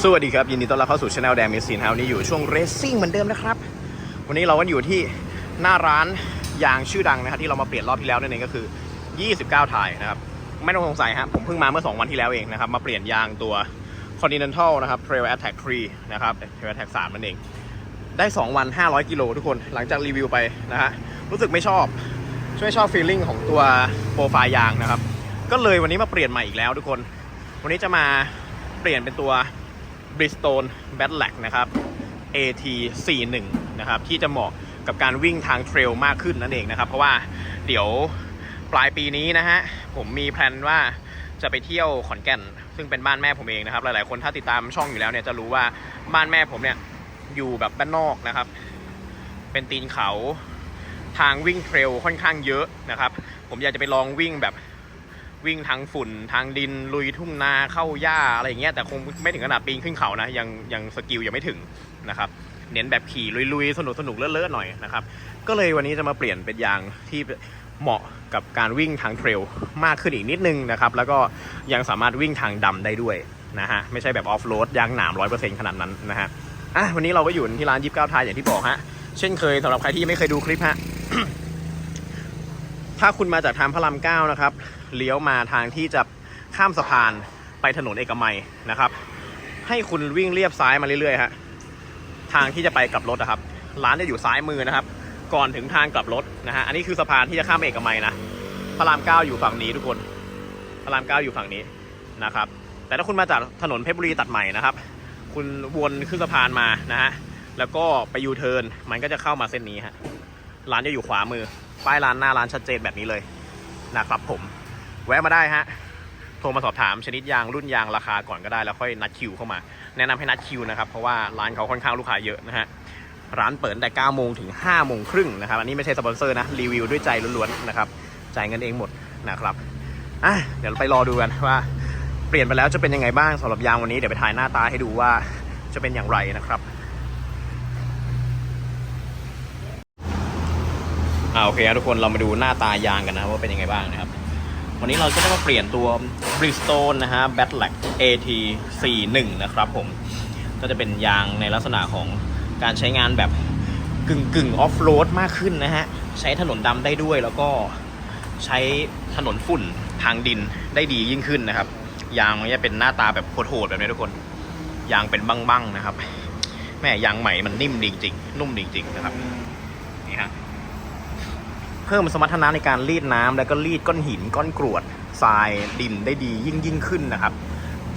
สวัสดีครับ ยินดีต้อนรับเข้าสู่ช anel แดงมิสซินฮาวนี้อยู่ช่วงเรซซิ่งเหมือนเดิมนะครับ วันนี้เราก็อยู่ที่หน้าร้านยางชื่อดังนะครับที่เรามาเปลี่ยนรอบที่แล้วนั่นเองก็คือ 29 ถ่ายนะครับ ไม่ต้องสงสัยฮะผมเพิ่งมาเมื่อ 2 วันที่แล้วเองนะครับ มาเปลี่ยนยางตัว Continental นะครับ Trail Attack 3 นะครับ Trail Attack 3นั่นเอง ได้ 2 วัน 500 กิโลทุกคนหลังจากรีวิวไปนะฮะรู้สึกไม่ชอบช่วยชอบฟีลลิ่งของตัวโปรไฟล์ยางนะครับก็เลยวันนี้มาเปลี่ยนใหม่อีกแล้วทุกคน วันนี้จะมาเปลี่ยนเป็นตัว Bridgestone b a t l a c นะครับ AT 41 นะครับ ที่จะเหมาะกับการวิ่งทางเทรลมากขึ้นนั่นเองนะครับ เพราะว่าเดี๋ยวปลายปีนี้นะฮะ ผมมีแพลนว่าจะไปเที่ยวขอนแก่น ซึ่งเป็นบ้านแม่ผมเองนะครับ หลายๆคนถ้าติดตามช่องอยู่แล้วเนี่ยจะรู้ว่าบ้านแม่ผมเนี่ยอยู่แบบบ้านนอกนะครับ เป็นตีนเขาทางวิ่งเทรลค่อนข้างเยอะนะครับ ผมอยากจะไปลองวิ่งแบบ วิ่งทางฝุ่นทางดินลุยทุ่งนาเข้าหญ้าอะไรอย่างเงี้ยแต่คงไม่ถึงขนาดปีนขึ้นเขานะยังยังสกิลยังไม่ถึงนะครับเน้นแบบขี่ลุยๆ สนุกสนุกเลอะๆหน่อยนะครับก็เลยวันนี้จะมาเปลี่ยนเป็นยางที่เหมาะกับการวิ่งทางเทรลมากขึ้นอีกนิดนึงนะครับแล้วก็ยังสามารถวิ่งทางดำได้ด้วยนะฮะไม่ใช่แบบออฟโรดยางหนามร้อยเปอร์เซ็นต์ขนาดนั้นนะฮะอะวันนี้เราก็อยู่ที่ร้านยิบเก้าทายอย่างที่บอกฮะเช่นเคยสำหรับใครที่ยังไม่เคยดูคลิปฮะ ถ้าคุณมาจากทางพระรามเก้านะครับเลี้ยวมาทางที่จะข้ามสะพานไปถนนเอกมัยนะครับ ให้คุณวิ่งเลียบซ้ายมาเรื่อยๆฮะทางที่จะไปกลับรถนะครับ ร้านจะอยู่ซ้ายมือนะครับ ก่อนถึงทางกลับรถนะฮะอันนี้คือสะพานที่จะข้ามเอกมัยนะพระรามเก้าอยู่ฝั่งนี้ทุกคนพระรามเก้าอยู่ฝั่งนี้นะครับ แต่ถ้าคุณมาจากถนนเพชรบุรีตัดใหม่นะครับ คุณวนขึ้นสะพานมานะฮะแล้วก็ไปยูเทิร์นมันก็จะเข้ามาเส้นนี้ฮะร้านจะอยู่ขวามือ ป้ายร้านหน้าร้านชัดเจนแบบนี้เลยนะครับผม แวะมาได้ฮะ โทรมาสอบถามชนิดยางรุ่นยางราคาก่อนก็ได้แล้วค่อยนัดคิวเข้ามา แนะนำให้นัดคิวนะครับ เพราะว่าร้านเขาค่อนข้างลูกค้าเยอะนะฮะ ร้านเปิดแต่9โมงถึง5โมงครึ่งนะครับ อันนี้ไม่ใช่สปอนเซอร์นะ รีวิวด้วยใจล้วนๆนะครับ จ่ายเงินเองหมดนะครับอะเดี๋ยวเราไปรอดูกันว่า เปลี่ยนไปแล้วจะเป็นยังไงบ้างสำหรับยางวันนี้เดี๋ยวไปถ่ายหน้าตาให้ดูว่าจะเป็นอย่างไรนะครับ อ่าโอเคครับทุกคนเรามาดูหน้าตายางกันนะครับว่าเป็นยังไงบ้างนะครับ วันนี้เราจะได้มาเปลี่ยนตัว Bridgestone นะฮะ b a t l a c AT 41 นะครับผม ก็จะเป็นยางในลักษณะของการใช้งานแบบกึ่งกึ่งออฟโรดมากขึ้นนะฮะ ใช้ถนนดำได้ด้วยแล้วก็ใช้ถนนฝุ่นทางดินได้ดียิ่งขึ้นนะครับ ยางมันจะเป็นหน้าตาแบบโหดๆแบบนี้ทุกคน ยางเป็นบ้งๆนะครับ แม่ยางใหม่มันนิ่มดีจริงๆนุ่มดีจริงๆนะครับ เพิ่มสมรรถนะในการรีดน้ำแล้วก็รีดก้อนหินก้อนกรวดทรายดินได้ดียิ่งยิ่งขึ้นนะครับ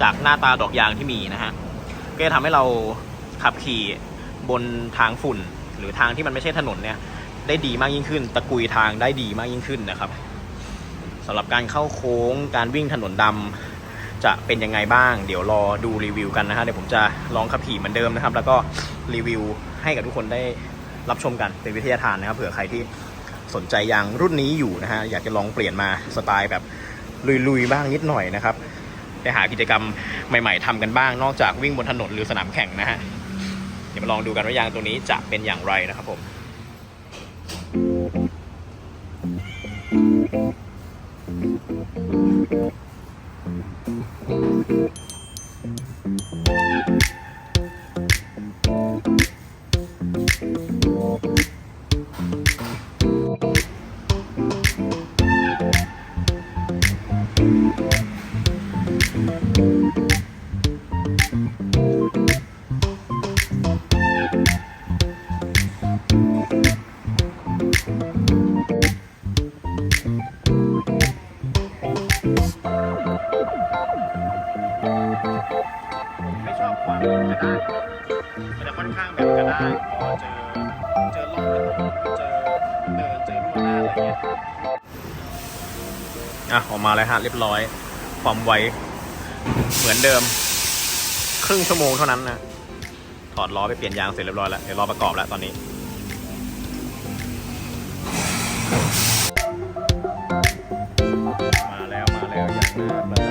จากหน้าตาดอกยางที่มีนะฮะก็จะทำให้เราขับขี่บนทางฝุ่น หรือทางที่มันไม่ใช่ถนนเนี่ยได้ดีมากยิ่งขึ้น ตะกุยทางได้ดีมากยิ่งขึ้นนะครับสำหรับการเข้าโค้งการวิ่งถนนดำจะเป็นยังไงบ้าง เดี๋ยวรอดูรีวิวกันนะฮะเดี๋ยวผมจะลองขับขี่เหมือนเดิมนะครับ แล้วก็รีวิวให้กับทุกคนได้รับชมกันเป็นวิทยาทานนะครับเผื่อใครที่ สนใจยางรุ่นนี้อยู่นะฮะอยากจะลองเปลี่ยนมาสไตล์แบบลุยๆบ้างนิดหน่อยนะครับไปหากิจกรรมใหม่ ๆทำกันบ้างนอกจากวิ่งบนถนนหรือสนามแข่งนะฮะเดี๋ยวมาลองดูกันว่ายางตัวนี้จะเป็นอย่างไรนะครับผม ไม่ชอบความกระด้างมันจะค่อนข้างแบบกระด้างพอเจอเจอลมเจอเดินเจอรั่วหน้าอะไรเงี้ยอะออกมาแล้วฮะเรียบร้อย ความไวเหมือนเดิม ครึ่งชั่วโมงเท่านั้นนะถอดล้อไปเปลี่ยนยางเสร็จเรียบร้อยแล้วเดี๋ยวรอประกอบแล้วตอนนี้ แล้วมาแล้วยางหน้า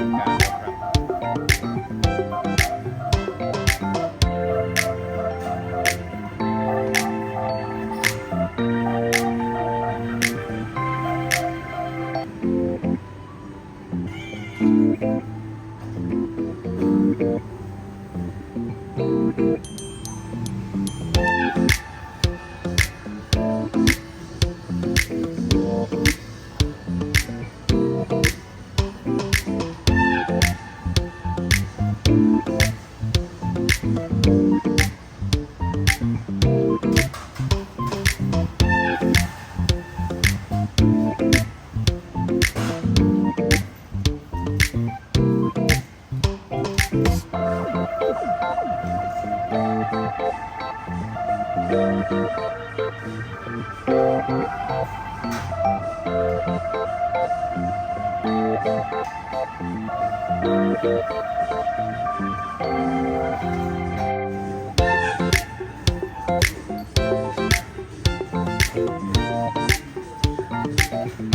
โ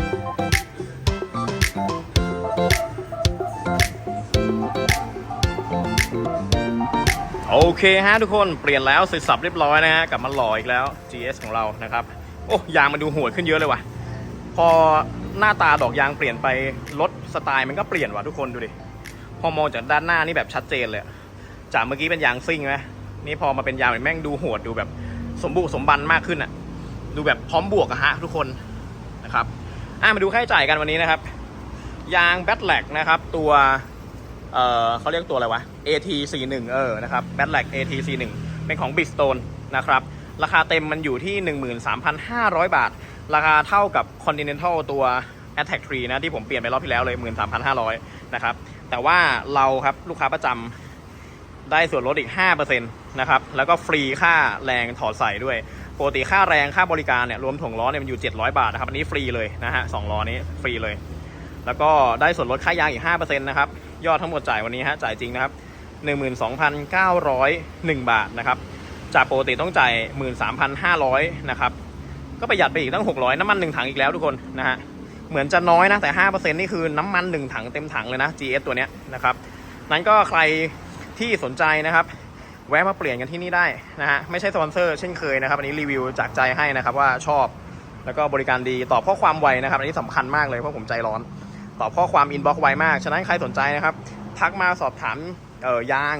อ เคฮะทุกคนเปลี่ยนแล้วเสร็จสับเรียบร้อยนะฮะกลับมาหล่ออีกแล้ว GS ของเรานะครับ โอ้ยางมันดูโหดขึ้นเยอะเลยว่ะ พอหน้าตาดอกยางเปลี่ยนไปรถสไตล์มันก็เปลี่ยนว่ะทุกคนดูดิพอมองจากด้านหน้านี่แบบชัดเจนเลย จากเมื่อกี้เป็นยางซิ่งไหมนี่พอมาเป็นยางแม่งดูโหดดูแบบสมบุกสมบันมากขึ้นอะดูแบบพร้อมบวกอะฮะทุกคนนะครับอะมาดูค่าใช้จ่ายกันวันนี้นะครับ ยางแบตแลกนะครับ ตัว เออเขาเรียกตัวอะไรวะ AT41 เออนะครับ b a t l a c AT41 เป็นของ bigstone นะครับ ราคาเต็มมันอยู่ที่ 13,500 บาท ราคาเท่ากับ Continental ตัว Attack 3 นะที่ผมเปลี่ยนไปรอบที่แล้วเลย 13,500 นะครับ แต่ว่าเราครับลูกค้าประจำได้ส่วนลดอีก 5%นะครับ แล้วก็ฟรีค่าแรงถอดใส่ด้วยปกติค่าแรงค่าบริการเนี่ยรวมถ่วงล้อเนี่ยมันอยู่ 700 บาทนะครับ อันนี้ฟรีเลยนะฮะสองล้อนี้ฟรีเลย แล้วก็ได้ส่วนลดค่ายางอีก5%นะครับ ยอดทั้งหมดจ่ายวันนี้ฮะจ่ายจริงนะครับ 12,901 บาทนะครับจากปกติต้องจ่าย 13,500นะครับก็ประหยัดไปอีกตั้ง 600 น้ำมัน 1 ถังอีกแล้วทุกคนนะฮะเหมือนจะน้อยนะแต่ 5%นี่คือน้ำมัน 1 ถังเต็มถังเลยนะ GS ตัวเนี้ยนะครับนั้นก็ใครที่สนใจนะครับ แวะมาเปลี่ยนกันที่นี่ได้นะฮะไม่ใช่สปอนเซอร์เช่นเคยนะครับ อันนี้รีวิวจากใจให้นะครับว่าชอบ แล้วก็บริการดีตอบข้อความไวนะครับ อันนี้สำคัญมากเลยเพราะผมใจร้อน ตอบข้อความอินบ็อกซ์ไวมาก ฉะนั้นใครสนใจนะครับ ทักมาสอบถามเอ่อยาง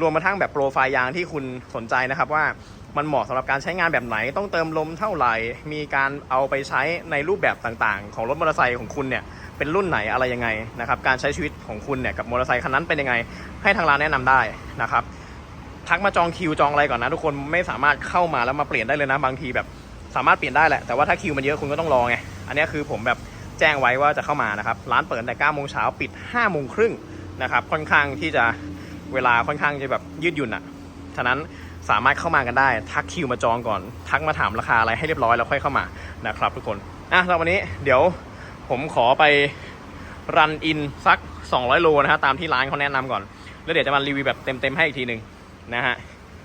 รวมมาทั้งแบบโปรไฟล์ยางที่คุณสนใจนะครับว่ามันเหมาะสำหรับการใช้งานแบบไหน ต้องเติมลมเท่าไหร่ มีการเอาไปใช้ในรูปแบบต่างๆ ของรถมอเตอร์ไซค์ของคุณเนี่ย เป็นรุ่นไหนอะไรยังไงนะครับ การใช้ชีวิตของคุณเนี่ยกับมอเตอร์ไซค์คันนั้นเป็นยังไง ให้ทางร้านแนะนำได้นะครับ ทักมาจองคิวจองอะไรก่อนนะทุกคน ไม่สามารถเข้ามาแล้วมาเปลี่ยนได้เลยนะบางทีแบบสามารถเปลี่ยนได้แหละ แต่ว่าถ้าคิวมันเยอะคุณก็ต้องรอไง อันนี้คือผมแบบ แจ้งไว้ว่าจะเข้ามานะครับ ร้านเปิดแต่9โมงเช้าปิด5โมงครึ่งนะครับ ค่อนข้างที่จะเวลาค่อนข้างจะแบบยืดหยุ่นอะ ฉะนั้นสามารถเข้ามากันได้ ทักคิวมาจองก่อน ทักมาถามราคาอะไรให้เรียบร้อยแล้วค่อยเข้ามานะครับทุกคน อะแล้ววันนี้เดี๋ยวผมขอไปรันอินสัก 200 โลนะฮะตามที่ร้านเขาแนะนำก่อน แล้วเดี๋ยวจะมารีวิวแบบเต็มๆให้อีกทีหนึ่งนะฮะ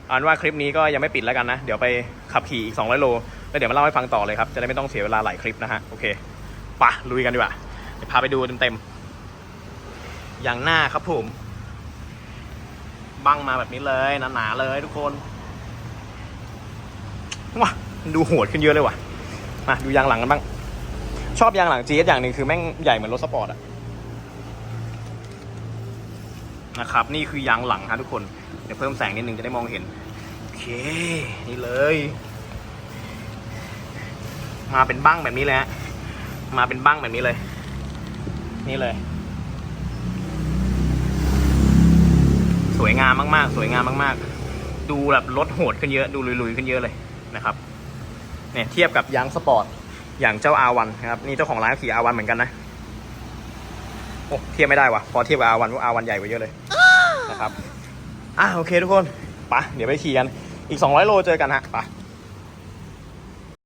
อานว่าคลิปนี้ก็ยังไม่ปิดแล้วกันนะ เดี๋ยวไปขับขี่อีก 200 โล แล้วเดี๋ยวมาเล่าให้ฟังต่อเลยครับ จะได้ไม่ต้องเสียเวลาหลายคลิปนะฮะ โอเค ปะลุยกันดีกว่าเดี๋ยวพาไปดูเต็มๆอย่างหน้าครับผมบังมาแบบนี้เลยหนาๆเลยทุกคนว้าดูโหดขึ้นเยอะเลยว่ะมาดูยางหลังกันบ้าง ชอบยางหลัง GS อย่างหนึ่งคือแม่งใหญ่เหมือนรถสปอร์ตอะนะครับ นี่คือยางหลังฮะทุกคน เดี๋ยวเพิ่มแสงนิดนึงจะได้มองเห็น โอเค นี่เลย มาเป็นบ้างแบบนี้เลยฮะ มาเป็นบ้างแบบนี้เลย นี่เลย สวยงามมากๆ สวยงามมากๆ ดูแบบรถโหดขึ้นเยอะ ดูลุยๆขึ้นเยอะเลยนะครับเนี่ยเทียบกับยางสปอร์ตอย่างเจ้า R1 นะครับนี่เจ้าของร้านขี่ R1 เหมือนกันนะโอ้เทียบไม่ได้วะพอเทียบกับ R1 ว่า R1 ใหญ่กว่าเยอะเลยนะครับอะโอเคทุกคนปะเดี๋ยวไปขี่กันอีก 200 โลเจอกันฮะไปะ